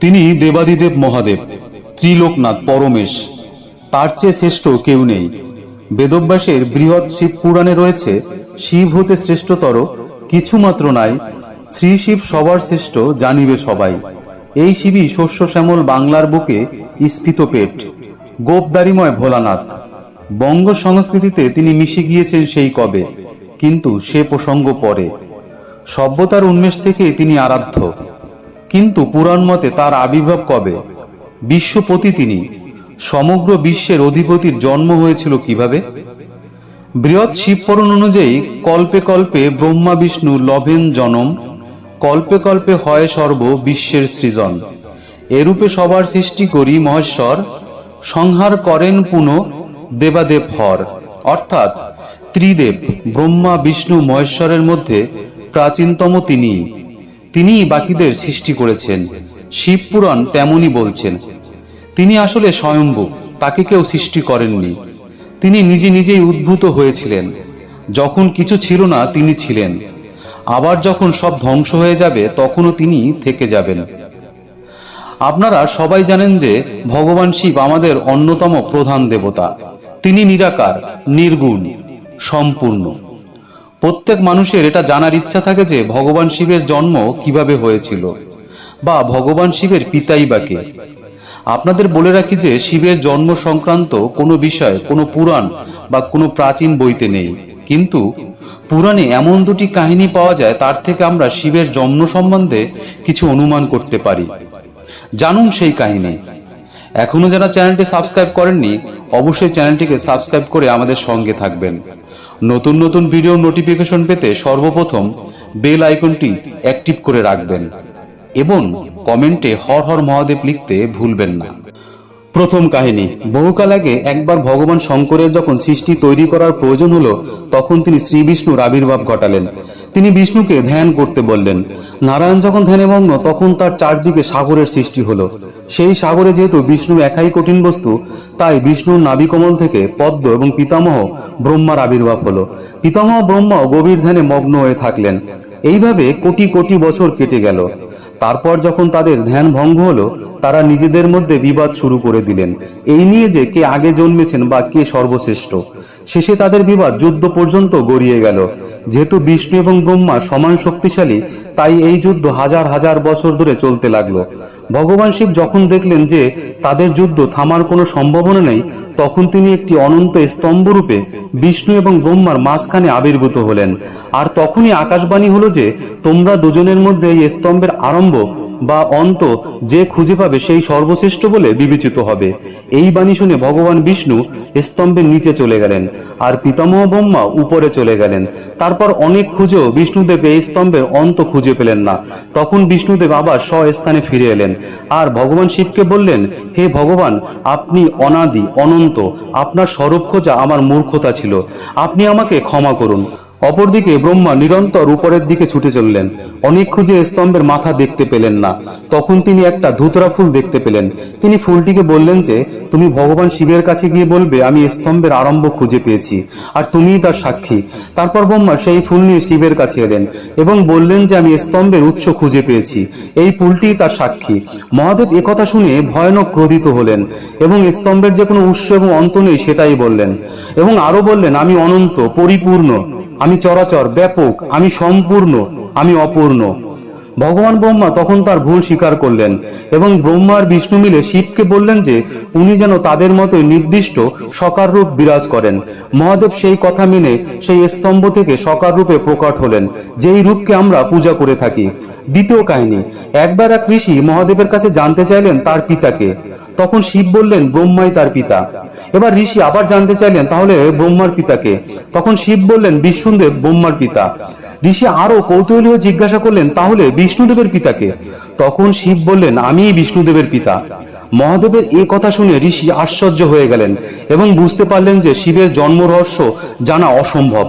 তিনি দেবাদিদেব মহাদেব, ত্রিলোকনাথ পরমেশ। তার চেয়ে শ্রেষ্ঠ কেউ নেই। বেদব্যাসের বৃহৎ শিব পুরাণে রয়েছে, শিব হতে শ্রেষ্ঠতর কিছুমাত্র নাই, শ্রী শিব সবার শ্রেষ্ঠ জানিবে সবাই। এই শিবই শস্য শ্যামল বাংলার বুকে স্ফীত পেট। গোপদারিময় ভোলানাথ। বঙ্গ সংস্কৃতিতে তিনি মিশে গিয়েছেন সেই কবে, কিন্তু সে প্রসঙ্গ পরে। সভ্যতার উন্মেষ থেকে তিনি আরাধ্য। কিন্তু পুরাণ মতে তার আবির্ভাব কবে? বিশ্বপতি তিনি। সমগ্র বিশ্বের অধিপতির জন্ম হয়েছিল কীভাবে? বৃহৎ শিবপুরাণ অনুযায়ী কল্পে কল্পে ব্রহ্মা, বিষ্ণু, লভেন, জনম, কল্পে কল্পে হয় সর্ব বিশ্বের সৃজন। এরূপে সবার সৃষ্টি করি মহেশ্বর, সংহার করেন পুনঃ দেবাদেব হর। অর্থাৎ ত্রিদেব, ব্রহ্মা, বিষ্ণু, মহেশ্বরের মধ্যে প্রাচীনতম তিনিই তিনিই বাকিদের সৃষ্টি করেছেন। শিবপুরাণ তেমনই বলছেন, তিনি আসলে স্বয়ম্ভু, তাকে কেউ সৃষ্টি করেননি। তিনি নিজে নিজেই উদ্ভূত হয়েছিলেন। যখন কিছু ছিল না, তিনি ছিলেন। আবার যখন সব ধ্বংস হয়ে যাবে, তখনও তিনি থেকে যাবেন। আপনারা সবাই জানেন যে, ভগবান শিব আমাদের অন্যতম প্রধান দেবতা। তিনি নিরাকার, নির্গুণ, সম্পূর্ণ। প্রত্যেক মানুষের এটা জানার ইচ্ছা থাকে যে ভগবান শিবের জন্ম কীভাবে হয়েছিল বা ভগবান শিবের পিতাই বা কে। আপনাদের বলে রাখি যে শিবের জন্ম সংক্রান্ত কোনো বিষয়, কোনো পুরাণ বা কোনো প্রাচীন বইতে নেই। কিন্তু পুরাণে এমন দুটি কাহিনী পাওয়া যায়, তার থেকে আমরা শিবের জন্ম সম্বন্ধে কিছু অনুমান করতে পারি। জানুন সেই কাহিনী। এখনও যারা চ্যানেলটি সাবস্ক্রাইব করেননি, অবশ্যই চ্যানেলটিকে সাবস্ক্রাইব করে আমাদের সঙ্গে থাকবেন। নতুন নতুন ভিডিও নোটিফিকেশন পেতে সর্বপ্রথম বেল আইকনটি অ্যাক্টিভ করে রাখবেন এবং কমেন্টে হর হর মহাদেব লিখতে ভুলবেন না। প্রথম কাহিনী। বহুকাল আগে একবার ভগবান শঙ্করের যখন সৃষ্টি তৈরি করার প্রয়োজন হলো, তখন তিনি শ্রী বিষ্ণুর আবির্ভাব ঘটালেন। তিনি বিষ্ণুকে ধ্যান করতে বললেন, নারায়ণ যখন ধ্যানে মগ্ন তখন তার চারদিকে সাগরের সৃষ্টি হলো। সেই সাগরে যেহেতু বিষ্ণু একাই কঠিন বস্তু, তাই বিষ্ণুর নাবিকমল থেকে পদ্ম এবং পিতামহ ব্রহ্মার আবির্ভাব হলো। পিতামহ ব্রহ্মাও গভীর ধ্যানে মগ্ন হয়ে থাকলেন। এইভাবে কোটি কোটি বছর কেটে গেল। তারপর যখন তাদের ধ্যান ভঙ্গ হলো, তারা নিজেদের মধ্যে বিবাদ শুরু করে দিলেন। এই নিয়ে যে কে আগে জন্মেছেন বা কে সর্বশ্রেষ্ঠ। শেষে তাদের বিবাদ যুদ্ধ পর্যন্ত গড়িয়ে গেল। যেহেতু বিষ্ণু এবং ব্রহ্মা সমান শক্তিশালী, তাই এই যুদ্ধ হাজার হাজার বছর ধরে চলতে লাগল। ভগবান শিব যখন দেখলেন যে তাদের যুদ্ধ থামার কোনো সম্ভাবনা নেই, তখন তিনি একটি অনন্ত স্তম্ভ রূপে বিষ্ণু এবং ব্রহ্মার মাঝখানে আবির্ভূত হলেন। আর তখনই আকাশবাণী হলো যে, তোমরা দুজনের মধ্যে এই স্তম্ভের আরম্ভ বা অন্ত যে খুঁজে পাবে সেই সর্বশ্রেষ্ঠ বলে বিবেচিত হবে। এই বাণী শুনে ভগবান বিষ্ণু স্তম্ভের নিচে চলে গেলেন। আর পিতামহ ব্রহ্মা উপরে চলে গেলেন। তারপর অনেক খুঁজেও বিষ্ণুদেব এই স্তম্ভের অন্ত খুঁজে পেলেন না। তখন বিষ্ণুদেব আবার স্বস্থানে ফিরে এলেন। আর ভগবান শিবকে বললেন, হে ভগবান, আপনি অনাদি, অনন্ত, আপনার স্বরূপ খোঁজা আমার মূর্খতা ছিল। আপনি আমাকে ক্ষমা করুন। অপরদিকে ব্রহ্মা নিরন্তর উপরের দিকে ছুটে চললেন। অনেক খুঁজে স্তম্ভের মাথা দেখতে পেলেন না। তখন তিনি একটা ধুতরা ফুল দেখতে পেলেন। তিনি ফুলটিকে বললেন যে, তুমি ভগবান শিবের কাছে গিয়ে বলবে, আমি স্তম্ভের আরম্ভ খুঁজে পেয়েছি, আর তুমিই তার সাক্ষী। তারপর ব্রহ্মা সেই ফুল নিয়ে শিবের কাছে এলেন এবং বললেন যে, আমি স্তম্ভের উৎস খুঁজে পেয়েছি। এই ফুলটি তার সাক্ষী। মহাদেব একথা শুনে ভয়ানক ক্রোধিত হলেন এবং স্তম্ভের যে কোনো উৎস এবং অন্ত নেই সেটাই বললেন এবং আরও বললেন, আমি অনন্ত, পরিপূর্ণ। আমি চরাচর, ব্যাপক, আমি সম্পূর্ণ, আমি অপূর্ণ। ভগবান ব্রহ্মা তখন তার ভুল স্বীকার করলেন এবং ব্রহ্মা আর বিষ্ণু মিলে শিবকে বললেন যে, উনি যেন তাদের মতো নির্দিষ্ট সকার রূপ বিরাজ করেন। মহাদেব সেই কথা মেনে সেই স্তম্ভ থেকে সকার রূপে প্রকট হলেন, যেই রূপকে আমরা পূজা করে থাকি। দ্বিতীয় কাহিনী, একবার এক ঋষি মহাদেবের কাছে জানতে চাইলেন তার পিতাকে। তখন শিব বললেন, ব্রহ্মাই তার পিতা। এবার ঋষি আবার জানতে চাইলেন, তাহলে ব্রহ্মার পিতাকে? তখন শিব বললেন, বিষ্ণুদেব ব্রহ্মার পিতা। ঋষি আরও কৌতূহলী জিজ্ঞাসা করলেন, তাহলে বিষ্ণুদেবের পিতাকে তখন শিব বললেন, আমিই বিষ্ণুদেবের পিতা। মহাদেবের এ কথা শুনে ঋষি আশ্চর্য হয়ে গেলেন এবং বুঝতে পারলেন যে শিবের জন্ম রহস্য জানা অসম্ভব।